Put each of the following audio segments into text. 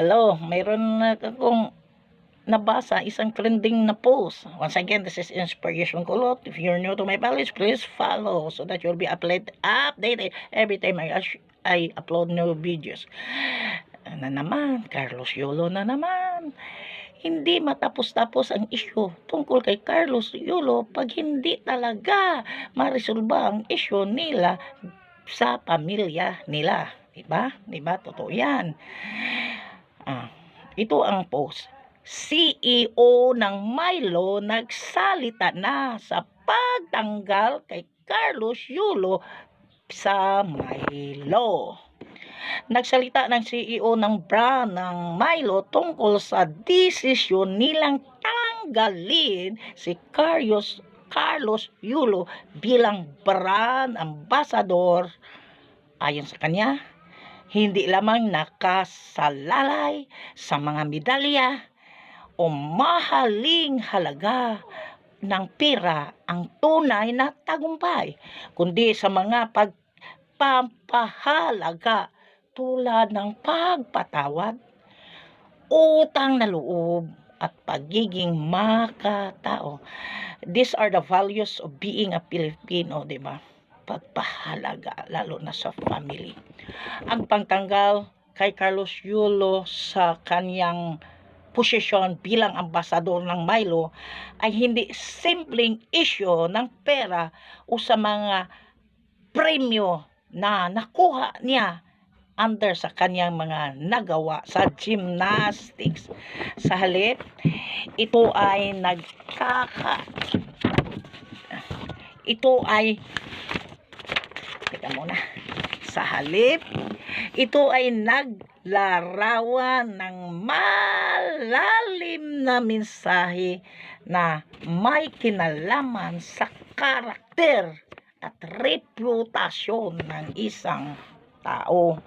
Hello, mayroon akong nabasa isang trending na post. Once again, this is Inspiration Kulot. If you're new to my page, please follow so that you'll be updated every time I, I upload new videos. Na naman, Carlos Yolo na naman. Hindi matapos-tapos ang issue tungkol kay Carlos Yulo pag hindi talaga marisolba ang issue nila sa pamilya nila. Diba? Diba? Totoo yan. Ah, ito ang post. CEO ng Milo nagsalita na sa pagtanggal kay Carlos Yulo sa Milo. Nagsalita ng CEO ng brand ng Milo tungkol sa desisyon nilang tanggalin si Carlos Carlos Yulo bilang brand ambassador. Ayon sa kanya, hindi lamang nakasalalay sa mga medalya o mahaling halaga ng pera ang tunay na tagumpay, kundi sa mga pagpampahalaga tulad ng pagpatawad, utang na loob, at pagiging makatao. These are the values of being a Filipino, di ba? Pagpahalaga, lalo na sa family. Ang pagtanggal kay Carlos Yulo sa kanyang posisyon bilang ambasador ng Milo ay hindi simpleng issue ng pera o sa mga premyo na nakuha niya under sa kanyang mga nagawa sa gymnastics. Sa halip, ito ay nagkaka ito ay teka muna sa halip ito ay naglarawan ng malalim na mensahe na may kinalaman sa karakter at reputasyon ng isang tao.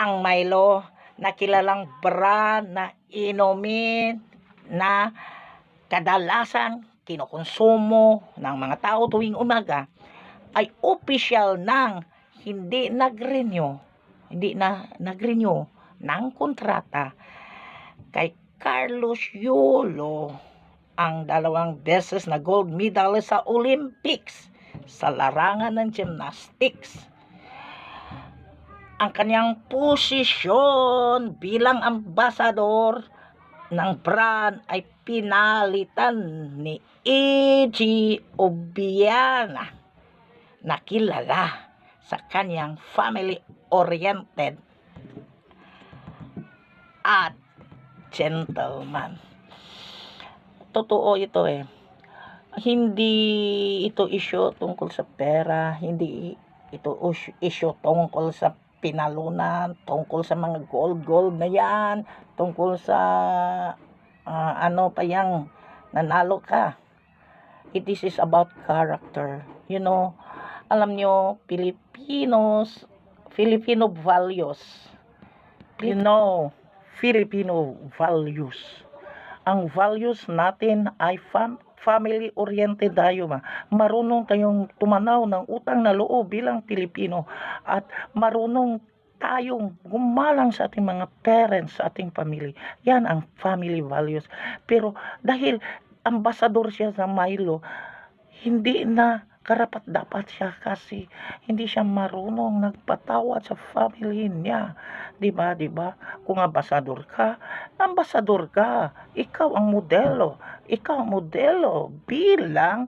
Ang Milo na kilalang brand na inumin na kadalasan kinukonsumo ng mga tao tuwing umaga ay opisyal ng hindi nag-renew, hindi na nag-renew ng kontrata kay Carlos Yulo ang dalawang beses na gold medalist sa Olympics sa larangan ng gymnastics. Ang kanyang posisyon bilang ambasador ng brand ay pinalitan ni E.G. Obiana na kilala sa kanyang family-oriented at gentleman. Totoo ito eh. Hindi ito issue tungkol sa pera, hindi ito issue tungkol sa pinalunan, tungkol sa mga gold-gold na yan, tungkol sa ah, ano pa yang nanalo ka. It is about character. You know, alam nyo, Filipinos, Filipino values. You know, Filipino values. Ang values natin ay fam- family-oriented tayo ma. Marunong tayong tumanaw ng utang na loob bilang Pilipino at marunong tayong gumalang sa ating mga parents, sa ating family. Yan ang family values. Pero dahil ambasador siya sa Milo, hindi na karapat dapat siya kasi hindi siya marunong nagpatawad sa family niya. 'Di ba? 'Di ba? Kung ambasador ka, ambasador ka. Ikaw ang modelo. Ikaw ang modelo bilang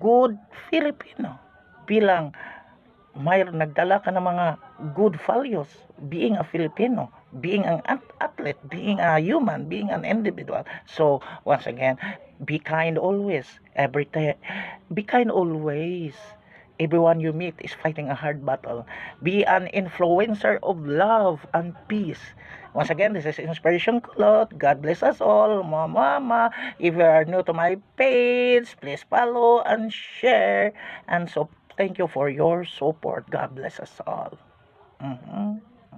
good Filipino. Bilang may nagdala ka ng mga good values being a Filipino being an at- athlete being a human being an individual. So once again be kind always every time be kind always. Everyone you meet is fighting a hard battle. Be an influencer of love and peace. Once again this is inspiration kulot god bless us all. Mama mama if you are new to my page please follow and share. And so thank you for your support. God bless us all. Mhm.